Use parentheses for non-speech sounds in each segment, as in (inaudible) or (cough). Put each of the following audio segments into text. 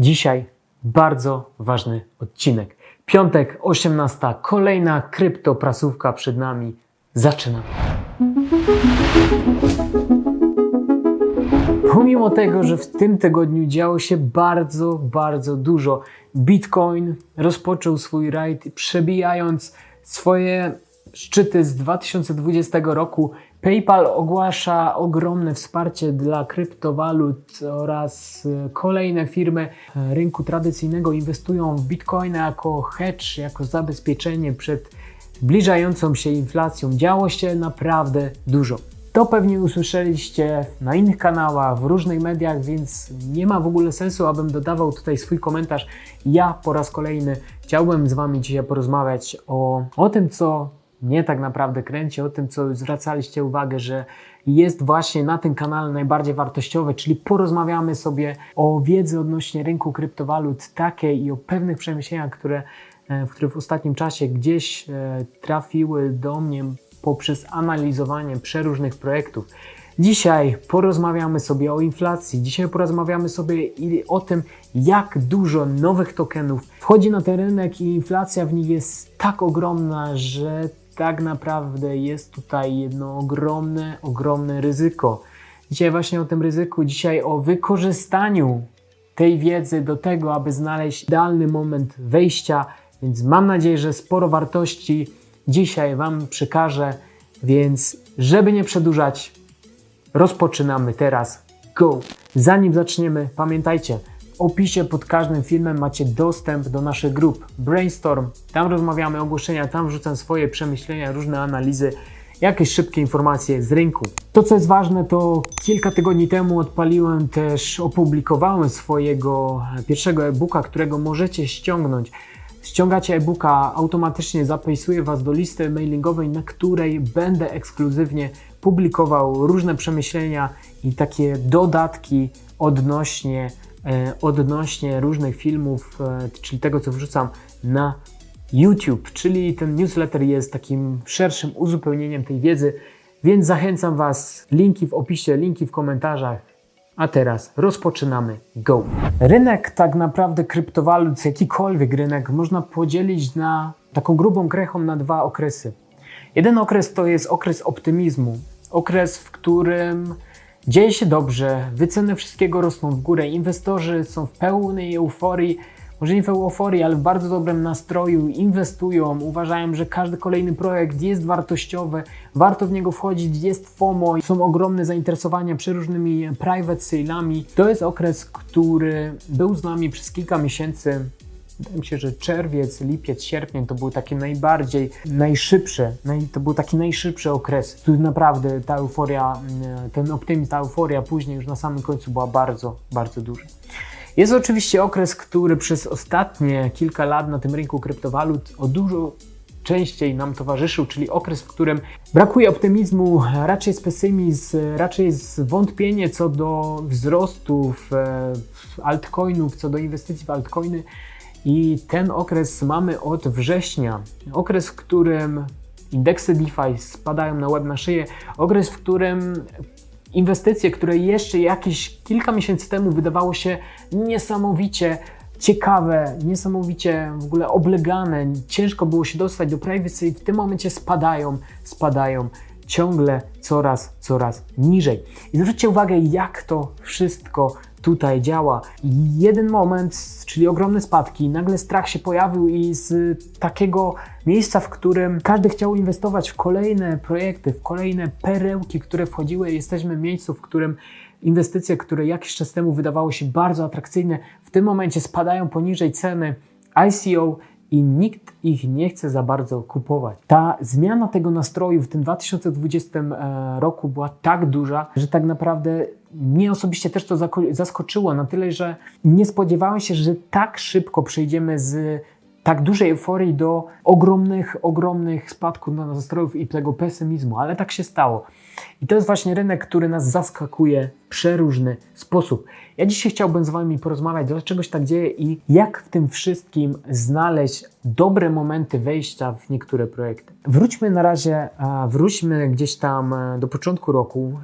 Dzisiaj bardzo ważny odcinek. Piątek, 18. Kolejna kryptoprasówka przed nami. Zaczynamy. Pomimo tego, że w tym tygodniu działo się bardzo, bardzo dużo, Bitcoin rozpoczął swój rajd, przebijając swoje szczyty z 2020 roku. PayPal ogłasza ogromne wsparcie dla kryptowalut oraz e, kolejne firmy e, rynku tradycyjnego inwestują w Bitcoina jako hedge, jako zabezpieczenie przed zbliżającą się inflacją. Działo się naprawdę dużo. To pewnie usłyszeliście na innych kanałach, w różnych mediach, więc nie ma w ogóle sensu, abym dodawał tutaj swój komentarz. Ja po raz kolejny chciałbym z Wami dzisiaj porozmawiać o, o tym, co mnie tak naprawdę kręci, o tym, co zwracaliście uwagę, że jest właśnie na tym kanale najbardziej wartościowe, czyli porozmawiamy sobie o wiedzy odnośnie rynku kryptowalut takiej i o pewnych przemyśleniach, które, e, w które w ostatnim czasie gdzieś e, trafiły do mnie poprzez analizowanie przeróżnych projektów. Dzisiaj porozmawiamy sobie o inflacji, dzisiaj porozmawiamy sobie o tym, jak dużo nowych tokenów wchodzi na ten rynek i inflacja w nich jest tak ogromna, że tak naprawdę jest tutaj jedno ogromne, ogromne ryzyko. Dzisiaj właśnie o tym ryzyku, dzisiaj o wykorzystaniu tej wiedzy do tego, aby znaleźć idealny moment wejścia, więc mam nadzieję, że sporo wartości dzisiaj Wam przekażę, więc żeby nie przedłużać, rozpoczynamy teraz. Go! Zanim zaczniemy, pamiętajcie, opisie pod każdym filmem macie dostęp do naszych grup Brainstorm. Tam rozmawiamy ogłoszenia, tam wrzucam swoje przemyślenia, różne analizy, jakieś szybkie informacje z rynku. To, co jest ważne, to kilka tygodni temu odpaliłem też, opublikowałem swojego pierwszego e-booka, którego możecie ściągnąć. Ściągacie e-booka, automatycznie zapisuje Was do listy mailingowej, na której będę ekskluzywnie publikował różne przemyślenia i takie dodatki odnośnie, odnośnie różnych filmów, e, czyli tego, co wrzucam na YouTube. Czyli ten newsletter jest takim szerszym uzupełnieniem tej wiedzy, więc zachęcam Was. Linki w opisie, linki w komentarzach. A teraz rozpoczynamy. Go! Rynek tak naprawdę kryptowalut, jakikolwiek rynek, można podzielić na taką grubą krechą na dwa okresy. Jeden okres to jest okres optymizmu. Okres, w którym dzieje się dobrze, wyceny wszystkiego rosną w górę, inwestorzy są w pełnej euforii, może nie w euforii, ale w bardzo dobrym nastroju, inwestują, uważają, że każdy kolejny projekt jest wartościowy, warto w niego wchodzić, jest FOMO, są ogromne zainteresowania przeróżnymi private sale'ami. To jest okres, który był z nami przez kilka miesięcy. Wydaje mi się, że czerwiec, lipiec, sierpień to były takie najbardziej, najszybsze, naj, to był taki najszybszy okres. Tu naprawdę ta euforia, mm, ten optymizm, ta euforia później już na samym końcu była bardzo, bardzo duża. Jest oczywiście okres, który przez ostatnie kilka lat na tym rynku kryptowalut o dużo częściej nam towarzyszył, czyli okres, w którym brakuje optymizmu, raczej jest pesymizm, raczej jest wątpienie co do wzrostów e, altcoinów, co do inwestycji w altcoiny. I ten okres mamy od września. Okres, w którym indeksy DeFi spadają na łeb na szyję. Okres, w którym inwestycje, które jeszcze jakieś kilka miesięcy temu wydawało się niesamowicie ciekawe, niesamowicie w ogóle oblegane, ciężko było się dostać do privacy, w tym momencie spadają, spadają ciągle coraz, coraz niżej. I zwróćcie uwagę, jak to wszystko tutaj działa. Jeden moment, czyli ogromne spadki, nagle strach się pojawił i z takiego miejsca, w którym każdy chciał inwestować w kolejne projekty, w kolejne perełki, które wchodziły, jesteśmy w miejscu, w którym inwestycje, które jakiś czas temu wydawało się bardzo atrakcyjne, w tym momencie spadają poniżej ceny ICO i nikt ich nie chce za bardzo kupować. Ta zmiana tego nastroju w tym 2020 e, roku była tak duża, że tak naprawdę mnie osobiście też to zaskoczyło na tyle, że nie spodziewałem się, że tak szybko przejdziemy z tak dużej euforii do ogromnych, ogromnych spadków nastrojów i tego pesymizmu, ale tak się stało. I to jest właśnie rynek, który nas zaskakuje w przeróżny sposób. Ja dzisiaj chciałbym z Wami porozmawiać, dlaczego się tak dzieje i jak w tym wszystkim znaleźć dobre momenty wejścia w niektóre projekty. Wróćmy na razie, wróćmy gdzieś tam e, do początku roku,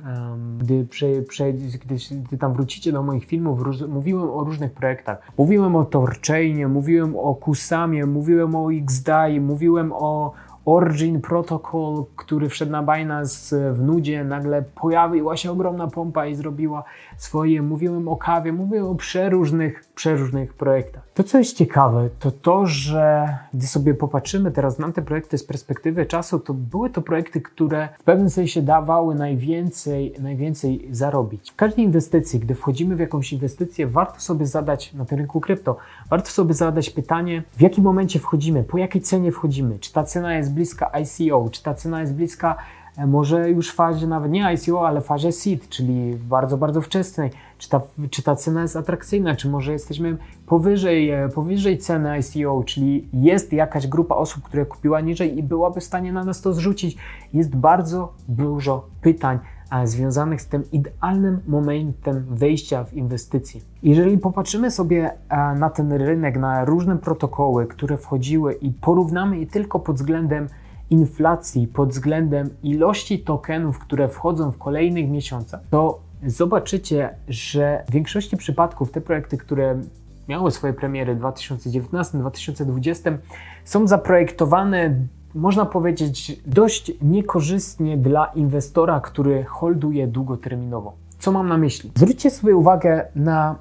gdy, prze, prze, gdy, gdy tam wrócicie do moich filmów, mówiłem o różnych projektach. Mówiłem o Torchainie, mówiłem o Kusamie, mówiłem o XDAI, mówiłem o Origin Protocol, który wszedł na Binance w nudzie, nagle pojawiła się ogromna pompa i zrobiła swoje. Mówiłem o kawie, mówiłem o przeróżnych, przeróżnych projektach. To, co jest ciekawe, to to, że gdy sobie popatrzymy teraz na te projekty z perspektywy czasu, to były to projekty, które w pewnym sensie dawały najwięcej, najwięcej zarobić. W każdej inwestycji, gdy wchodzimy w jakąś inwestycję, warto sobie zadać na tym rynku krypto, warto sobie zadać pytanie, w jakim momencie wchodzimy, po jakiej cenie wchodzimy, czy ta cena jest bliska ICO, czy ta cena jest bliska e, może już fazie nawet nie ICO, ale fazie seed, czyli bardzo, bardzo wczesnej. Czy ta, czy ta cena jest atrakcyjna, czy może jesteśmy powyżej, e, powyżej ceny ICO, czyli jest jakaś grupa osób, która kupiła niżej i byłaby w stanie na nas to zrzucić. Jest bardzo dużo pytań a, związanych z tym idealnym momentem wejścia w inwestycje. Jeżeli popatrzymy sobie na ten rynek, na różne protokoły, które wchodziły i porównamy je tylko pod względem inflacji, pod względem ilości tokenów, które wchodzą w kolejnych miesiącach, to zobaczycie, że w większości przypadków te projekty, które miały swoje premiery w 2019-2020, są zaprojektowane, można powiedzieć, dość niekorzystnie dla inwestora, który holduje długoterminowo. Co mam na myśli? Zwróćcie sobie uwagę na,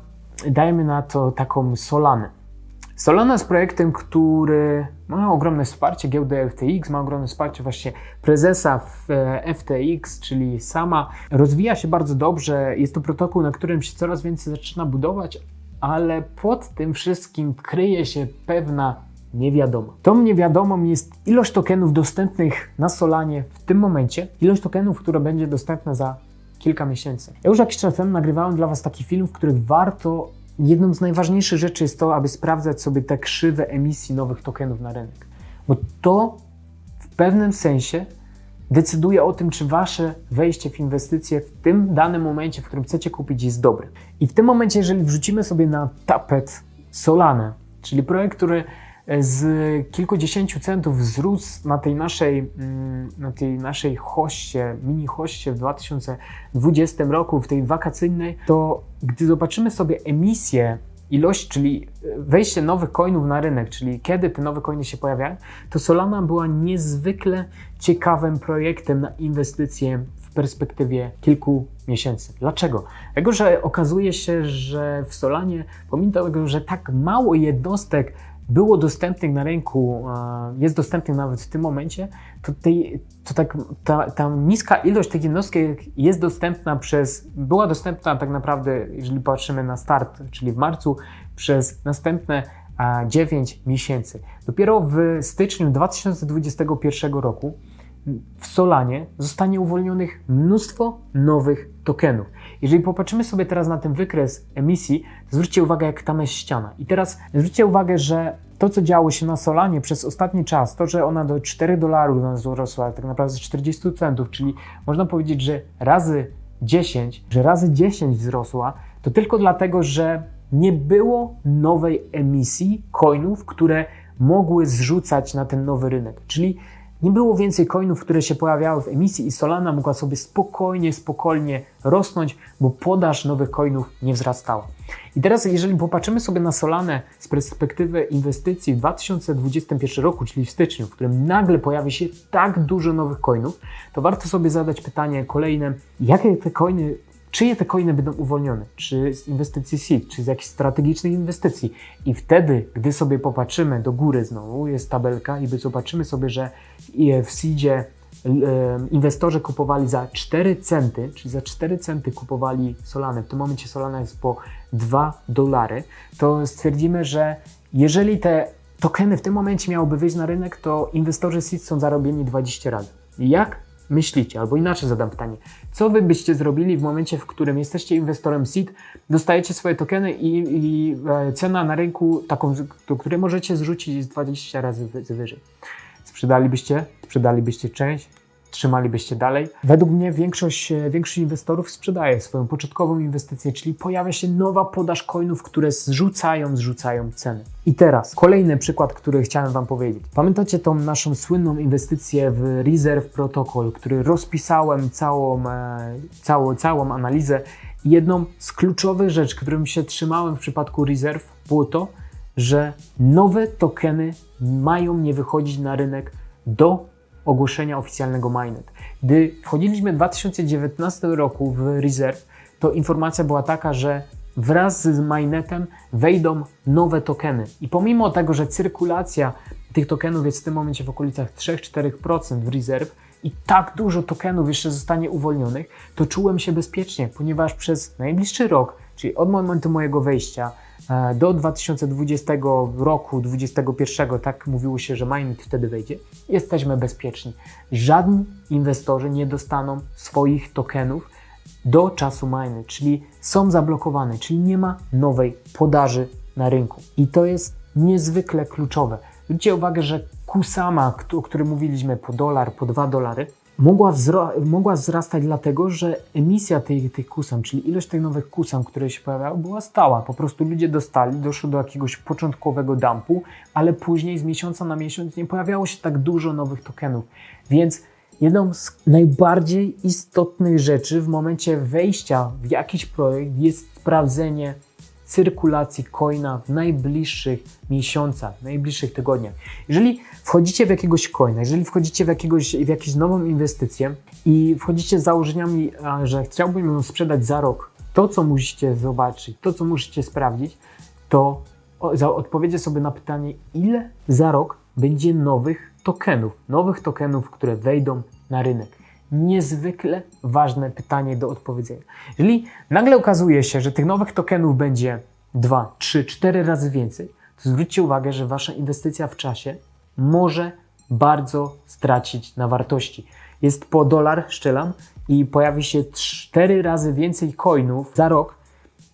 dajmy na to taką Solanę. Solana jest projektem, który ma ogromne wsparcie giełdy FTX, ma ogromne wsparcie właśnie prezesa e, FTX, czyli sama. Rozwija się bardzo dobrze, jest to protokół, na którym się coraz więcej zaczyna budować, ale pod tym wszystkim kryje się pewna niewiadoma. Tą niewiadomą jest ilość tokenów dostępnych na Solanie w tym momencie, ilość tokenów, która będzie dostępna za kilka miesięcy. Ja już jakiś czas temu nagrywałem dla Was taki film, w którym warto jedną z najważniejszych rzeczy jest to, aby sprawdzać sobie te krzywe emisji nowych tokenów na rynek. Bo to w pewnym sensie decyduje o tym, czy wasze wejście w inwestycje w tym danym momencie, w którym chcecie kupić, jest dobre. I w tym momencie, jeżeli wrzucimy sobie na tapet Solanę, czyli projekt, który z kilkudziesięciu centów wzrósł na tej naszej, mm, na tej naszej hoście, mini hoście w 2020 roku, w tej wakacyjnej, to gdy zobaczymy sobie emisję, ilość, czyli wejście nowych coinów na rynek, czyli kiedy te nowe coiny się pojawiają, to Solana była niezwykle ciekawym projektem na inwestycje w perspektywie kilku miesięcy. Dlaczego? Dlatego, że okazuje się, że w Solanie, pomimo tego, że tak mało jednostek było dostępnych na rynku, jest dostępnych nawet w tym momencie, to, tej, to tak, ta, ta niska ilość tych jednostek jest dostępna przez, była dostępna tak naprawdę, jeżeli patrzymy na start, czyli w marcu, przez następne 9 miesięcy. Dopiero w styczniu 2021 roku w Solanie zostanie uwolnionych mnóstwo nowych tokenów. Jeżeli popatrzymy sobie teraz na ten wykres emisji, zwróćcie uwagę, jak tam jest ściana. I teraz zwróćcie uwagę, że to, co działo się na Solanie przez ostatni czas, to, że ona do 4 dolarów do nas tak naprawdę z 40 centów, czyli można powiedzieć, że razy 10, że razy 10 wzrosła, to tylko dlatego, że nie było nowej emisji coinów, które mogły zrzucać na ten nowy rynek. Czyli nie było więcej coinów, które się pojawiały w emisji i Solana mogła sobie spokojnie, spokojnie rosnąć, bo podaż nowych coinów nie wzrastała. I teraz, jeżeli popatrzymy sobie na Solanę z perspektywy inwestycji w 2021 roku, czyli w styczniu, w którym nagle pojawi się tak dużo nowych coinów, to warto sobie zadać pytanie kolejne, jakie te coiny czyje te coiny będą uwolnione? Czy z inwestycji seed, czy z jakichś strategicznych inwestycji? I wtedy, gdy sobie popatrzymy do góry znowu, jest tabelka i zobaczymy sobie, że w seedzie inwestorzy kupowali za 4 centy, czyli za 4 centy kupowali Solanę, w tym momencie Solana jest po 2 dolary, to stwierdzimy, że jeżeli te tokeny w tym momencie miałyby wyjść na rynek, to inwestorzy seed są zarobieni 20 razy. Jak myślicie? Albo inaczej zadam pytanie. Co wy byście zrobili w momencie, w którym jesteście inwestorem seed, dostajecie swoje tokeny i, i e, cena na rynku, taką, do której możecie zrzucić jest 20 razy wyżej? Sprzedalibyście? Sprzedalibyście część? Trzymalibyście dalej. Według mnie większość, e, większość inwestorów sprzedaje swoją początkową inwestycję, czyli pojawia się nowa podaż coinów, które zrzucają, zrzucają ceny. I teraz kolejny przykład, który chciałem Wam powiedzieć. Pamiętacie tą naszą słynną inwestycję w Reserve Protocol, który rozpisałem całą, e, całą, całą analizę. Jedną z kluczowych rzeczy, którym się trzymałem w przypadku Reserve, było to, że nowe tokeny mają nie wychodzić na rynek do ogłoszenia oficjalnego mainnet. Gdy wchodziliśmy w 2019 roku w Reserve, to informacja była taka, że wraz z mainnetem wejdą nowe tokeny. I pomimo tego, że cyrkulacja tych tokenów jest w tym momencie w okolicach 3-4% w Reserve i tak dużo tokenów jeszcze zostanie uwolnionych, to czułem się bezpiecznie, ponieważ przez najbliższy rok, czyli od momentu mojego wejścia do 2020 roku, 2021, tak mówiło się, że mainnet wtedy wejdzie, jesteśmy bezpieczni. Żadni inwestorzy nie dostaną swoich tokenów do czasu mainnet, czyli są zablokowane, czyli nie ma nowej podaży na rynku. I to jest niezwykle kluczowe. Zwróćcie uwagę, że Kusama, o którym mówiliśmy, po dolar, po dwa dolary, mogła, wzro- mogła wzrastać dlatego, że emisja tych, tych kusam, czyli ilość tych nowych kusam, które się pojawiały, była stała. Po prostu ludzie dostali, doszło do jakiegoś początkowego dumpu, ale później z miesiąca na miesiąc nie pojawiało się tak dużo nowych tokenów. Więc jedną z najbardziej istotnych rzeczy w momencie wejścia w jakiś projekt jest sprawdzenie cyrkulacji coina w najbliższych miesiącach, w najbliższych tygodniach. Jeżeli wchodzicie w jakiegoś coina, jeżeli wchodzicie w, jakiegoś, w jakąś nową inwestycję i wchodzicie z założeniami, że chciałbym ją sprzedać za rok, to co musicie zobaczyć, to co musicie sprawdzić, to odpowiedzcie sobie na pytanie, ile za rok będzie nowych tokenów, nowych tokenów, które wejdą na rynek. Niezwykle ważne pytanie do odpowiedzenia. Jeżeli nagle okazuje się, że tych nowych tokenów będzie 2, 3, 4 razy więcej, to zwróćcie uwagę, że wasza inwestycja w czasie może bardzo stracić na wartości. Jest po dolar, szczelam, i pojawi się 4 razy więcej coinów za rok.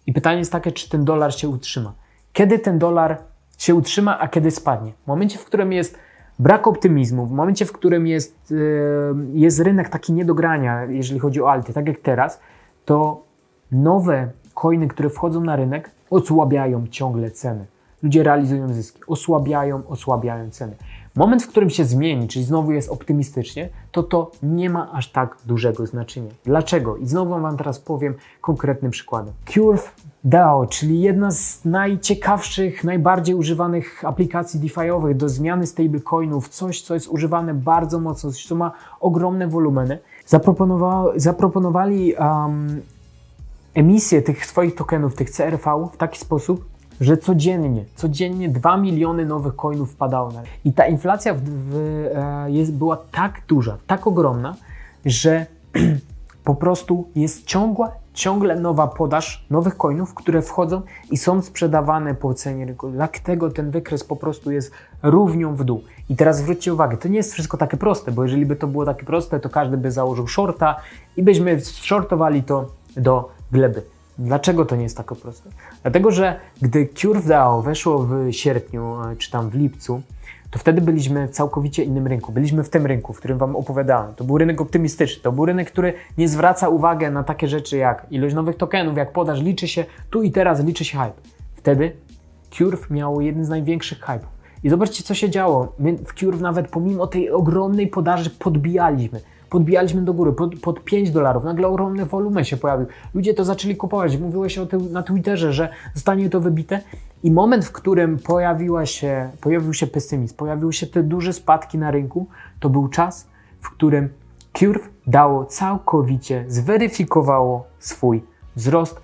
I pytanie jest takie, czy ten dolar się utrzyma. Kiedy ten dolar się utrzyma, a kiedy spadnie? W momencie, w którym jest brak optymizmu, w momencie, w którym jest, yy, jest rynek taki nie do grania, jeżeli chodzi o alty, tak jak teraz, to nowe coiny, które wchodzą na rynek, osłabiają ciągle ceny. Ludzie realizują zyski, osłabiają, osłabiają ceny. Moment, w którym się zmieni, czyli znowu jest optymistycznie, to to nie ma aż tak dużego znaczenia. Dlaczego? I znowu Wam teraz powiem konkretnym przykładem. Curve DAO, czyli jedna z najciekawszych, najbardziej używanych aplikacji DeFi'owych do zmiany stablecoinów, coś, co jest używane bardzo mocno, coś, co ma ogromne wolumeny, zaproponowa- zaproponowali um, emisję tych swoich tokenów, tych CRV w taki sposób, że codziennie, codziennie 2 miliony nowych coinów wpadało na I ta inflacja w, w, e, jest, była tak duża, tak ogromna, że (clears throat) po prostu jest ciągła, ciągle nowa podaż nowych coinów, które wchodzą i są sprzedawane po cenie rynku. Dlatego ten wykres po prostu jest równią w dół. I teraz zwróćcie uwagę, to nie jest wszystko takie proste, bo jeżeli by to było takie proste, to każdy by założył shorta i byśmy shortowali to do gleby. Dlaczego to nie jest tak proste? Dlatego, że gdy CureDAO weszło w sierpniu, e, czy tam w lipcu, to wtedy byliśmy w całkowicie innym rynku. Byliśmy w tym rynku, w którym Wam opowiadałem. To był rynek optymistyczny. To był rynek, który nie zwraca uwagi na takie rzeczy jak ilość nowych tokenów, jak podaż. Liczy się tu i teraz, liczy się hype. Wtedy Curve miało jeden z największych hype'ów. I zobaczcie, co się działo. My w Curve nawet pomimo tej ogromnej podaży podbijaliśmy. Podbijaliśmy do góry, pod, pod 5 dolarów. Nagle ogromny wolumen się pojawił. Ludzie to zaczęli kupować. Mówiło się o tym na Twitterze, że zostanie to wybite. I moment, w którym pojawiła się, pojawił się pesymizm, pojawiły się te duże spadki na rynku, to był czas, w którym Curve dało całkowicie, zweryfikowało swój wzrost.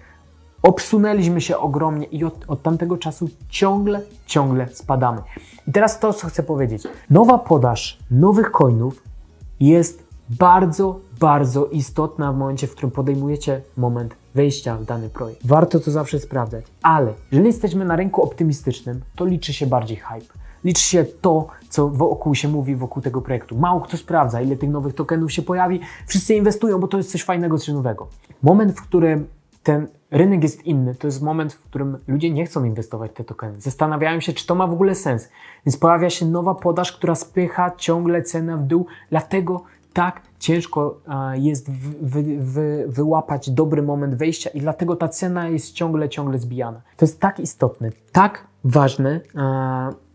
Obsunęliśmy się ogromnie i od, od tamtego czasu ciągle, ciągle spadamy. I teraz to, co chcę powiedzieć. Nowa podaż nowych coinów jest bardzo, bardzo istotna w momencie, w którym podejmujecie moment wejścia w dany projekt. Warto to zawsze sprawdzać, ale jeżeli jesteśmy na rynku optymistycznym, to liczy się bardziej hype. Liczy się to, co wokół się mówi wokół tego projektu. Mało kto sprawdza, ile tych nowych tokenów się pojawi. Wszyscy inwestują, bo to jest coś fajnego, coś nowego. Moment, w którym ten rynek jest inny, to jest moment, w którym ludzie nie chcą inwestować w te tokeny. Zastanawiają się, czy to ma w ogóle sens. Więc pojawia się nowa podaż, która spycha ciągle cenę w dół, dlatego tak ciężko jest wy, wy, wy, wyłapać dobry moment wejścia i dlatego ta cena jest ciągle, ciągle zbijana. To jest tak istotne, tak ważne,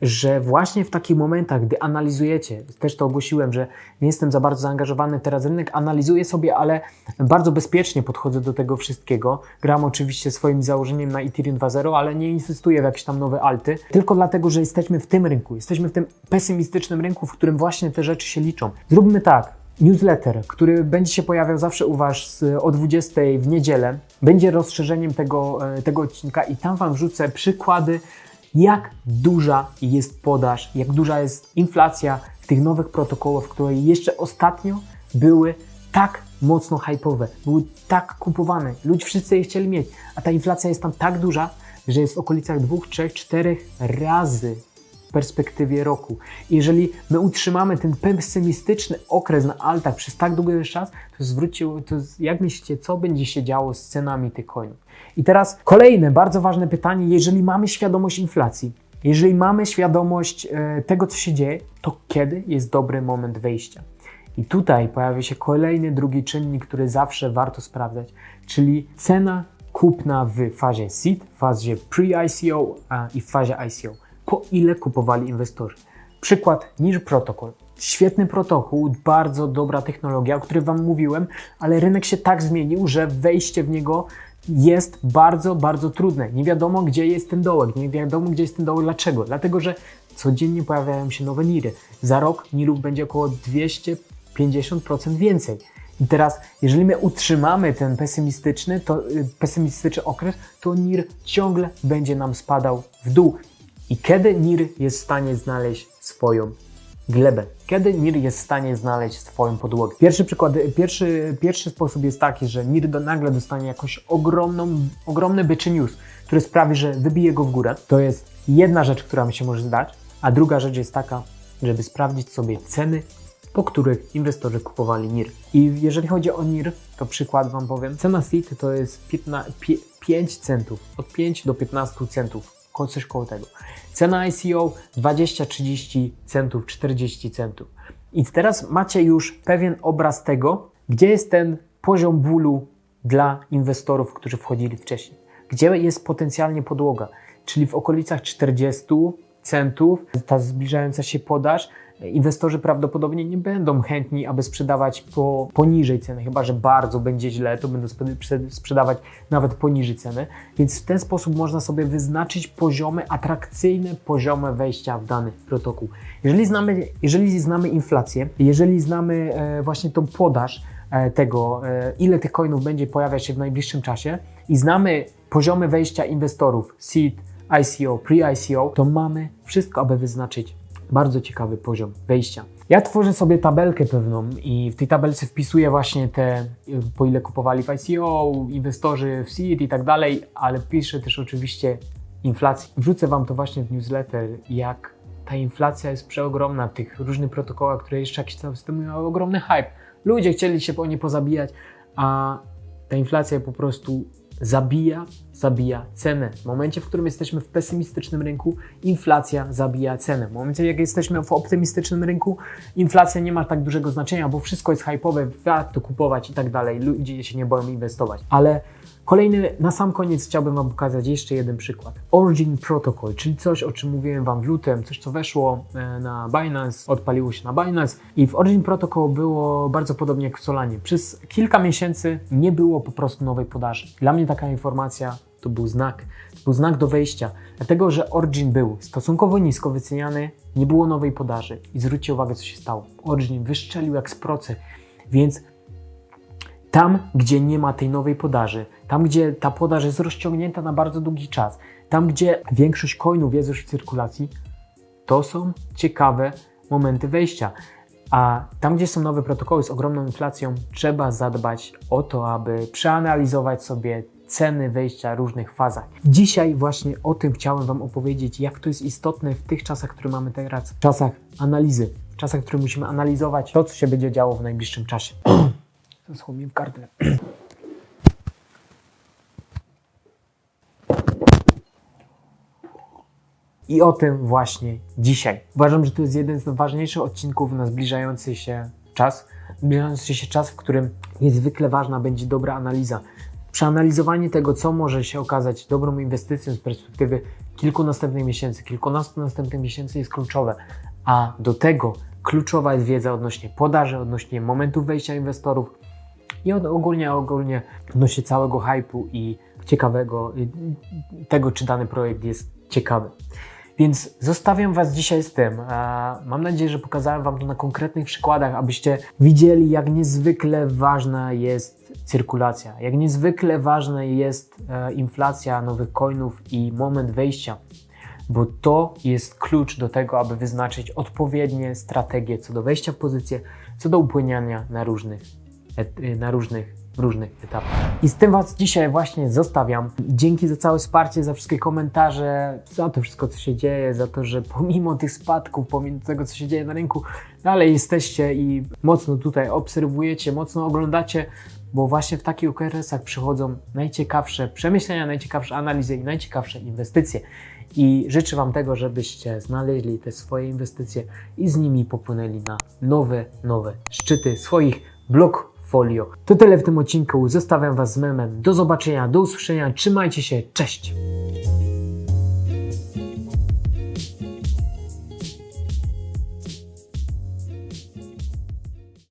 że właśnie w takich momentach, gdy analizujecie, też to ogłosiłem, że nie jestem za bardzo zaangażowany teraz w rynek, analizuję sobie, ale bardzo bezpiecznie podchodzę do tego wszystkiego. Gram oczywiście swoim założeniem na Ethereum 2.0, ale nie inwestuję w jakieś tam nowe alty, tylko dlatego, że jesteśmy w tym rynku, jesteśmy w tym pesymistycznym rynku, w którym właśnie te rzeczy się liczą. Zróbmy tak, newsletter, który będzie się pojawiał zawsze u Was o 20 w niedzielę, będzie rozszerzeniem tego, e, tego odcinka i tam Wam wrzucę przykłady, jak duża jest podaż, jak duża jest inflacja tych nowych protokołów, które jeszcze ostatnio były tak mocno hype'owe, były tak kupowane, ludzie wszyscy je chcieli mieć, a ta inflacja jest tam tak duża, że jest w okolicach 2, 3, 4 razy perspektywie roku. Jeżeli my utrzymamy ten pesymistyczny okres na altach przez tak długi czas, to zwróćcie, to jak myślicie, co będzie się działo z cenami tych coinów? I teraz kolejne bardzo ważne pytanie, jeżeli mamy świadomość inflacji, jeżeli mamy świadomość e, tego, co się dzieje, to kiedy jest dobry moment wejścia? I tutaj pojawia się kolejny drugi czynnik, który zawsze warto sprawdzać, czyli cena kupna w fazie seed, fazie pre-ICO i w fazie ICO. Po ile kupowali inwestorzy? Przykład NIR Protocol. Świetny protokół, bardzo dobra technologia, o której Wam mówiłem, ale rynek się tak zmienił, że wejście w niego jest bardzo, bardzo trudne. Nie wiadomo, gdzie jest ten dołek, nie wiadomo, gdzie jest ten dołek. Dlaczego? Dlatego, że codziennie pojawiają się nowe niry. Za rok nirów będzie około 250% więcej. I teraz, jeżeli my utrzymamy ten pesymistyczny, to, y, pesymistyczny okres, to NIR ciągle będzie nam spadał w dół. I kiedy NIR jest w stanie znaleźć swoją glebę? Kiedy NIR jest w stanie znaleźć swoją podłogę? Pierwszy przykład, pierwszy, pierwszy sposób jest taki, że NIR do, nagle dostanie jakąś ogromną, ogromny byczy news, który sprawi, że wybije go w górę. To jest jedna rzecz, która mi się może zdać, a druga rzecz jest taka, żeby sprawdzić sobie ceny po których inwestorzy kupowali NIR. I jeżeli chodzi o NIR, to przykład Wam powiem. Cena seed to jest 15, 5 centów, od 5 do 15 centów, coś koło tego. Cena ICO 20-30 centów, 40 centów. I teraz macie już pewien obraz tego, gdzie jest ten poziom bólu dla inwestorów, którzy wchodzili wcześniej. Gdzie jest potencjalnie podłoga, czyli w okolicach 40 centów, ta zbliżająca się podaż, inwestorzy prawdopodobnie nie będą chętni, aby sprzedawać po, poniżej ceny, chyba że bardzo będzie źle, to będą sprzedawać nawet poniżej ceny. Więc w ten sposób można sobie wyznaczyć poziomy, atrakcyjne poziomy wejścia w dany protokół. Jeżeli znamy, jeżeli znamy inflację, jeżeli znamy e, właśnie tą podaż e, tego, e, ile tych coinów będzie pojawiać się w najbliższym czasie i znamy poziomy wejścia inwestorów, seed, ICO, pre-ICO, to mamy wszystko, aby wyznaczyć bardzo ciekawy poziom wejścia. Ja tworzę sobie tabelkę pewną i w tej tabelce wpisuję właśnie te, y, po ile kupowali w ICO, inwestorzy w seed i tak dalej, ale piszę też oczywiście inflację. Wrzucę Wam to właśnie w newsletter, jak ta inflacja jest przeogromna w tych różnych protokołach, które jeszcze jakiś czas temu miały ogromny hype. Ludzie chcieli się po nie pozabijać, a ta inflacja po prostu zabija, zabija cenę. W momencie, w którym jesteśmy w pesymistycznym rynku, inflacja zabija cenę. W momencie, jak jesteśmy w optymistycznym rynku, inflacja nie ma tak dużego znaczenia, bo wszystko jest hype'owe, warto kupować i tak dalej. Ludzie się nie boją inwestować. Ale kolejny, na sam koniec chciałbym Wam pokazać jeszcze jeden przykład. Origin Protocol, czyli coś, o czym mówiłem Wam w lutym, coś, co weszło e, na Binance, odpaliło się na Binance i w Origin Protocol było bardzo podobnie jak w Solanie. Przez kilka miesięcy nie było po prostu nowej podaży. Dla mnie taka informacja to był znak, to był znak do wejścia, dlatego że Origin był stosunkowo nisko wyceniany, nie było nowej podaży i zwróćcie uwagę, co się stało. Origin wyszczelił jak z procy, więc tam, gdzie nie ma tej nowej podaży, tam, gdzie ta podaż jest rozciągnięta na bardzo długi czas, tam, gdzie większość coinów jest już w cyrkulacji, to są ciekawe momenty wejścia. A tam, gdzie są nowe protokoły z ogromną inflacją, trzeba zadbać o to, aby przeanalizować sobie ceny wejścia w różnych fazach. Dzisiaj właśnie o tym chciałem Wam opowiedzieć, jak to jest istotne w tych czasach, które mamy teraz, w czasach analizy, w czasach, w których musimy analizować to, co się będzie działo w najbliższym czasie. (clears throat) Zaschło mi w gardle. I o tym właśnie dzisiaj. Uważam, że to jest jeden z ważniejszych odcinków na zbliżający się czas, zbliżający się czas, w którym niezwykle ważna będzie dobra analiza. Przeanalizowanie tego, co może się okazać dobrą inwestycją z perspektywy kilku następnych miesięcy, kilkunastu następnych miesięcy jest kluczowe. A do tego kluczowa jest wiedza odnośnie podaży, odnośnie momentów wejścia inwestorów i od, ogólnie, ogólnie odnośnie całego hypu i ciekawego, tego, czy dany projekt jest ciekawy. Więc zostawiam Was dzisiaj z tym. Mam nadzieję, że pokazałem Wam to na konkretnych przykładach, abyście widzieli, jak niezwykle ważna jest cyrkulacja, jak niezwykle ważna jest e, inflacja nowych coinów i moment wejścia, bo to jest klucz do tego, aby wyznaczyć odpowiednie strategie co do wejścia w pozycję, co do upłyniania na różnych, na różnych różnych etapach. I z tym Was dzisiaj właśnie zostawiam. Dzięki za całe wsparcie, za wszystkie komentarze, za to wszystko, co się dzieje, za to, że pomimo tych spadków, pomimo tego, co się dzieje na rynku, dalej jesteście i mocno tutaj obserwujecie, mocno oglądacie, bo właśnie w takich okresach przychodzą najciekawsze przemyślenia, najciekawsze analizy i najciekawsze inwestycje. I życzę Wam tego, żebyście znaleźli te swoje inwestycje i z nimi popłynęli na nowe, nowe szczyty swoich blok folio. To tyle w tym odcinku. Zostawiam Was z memem. Do zobaczenia, do usłyszenia. Trzymajcie się. Cześć!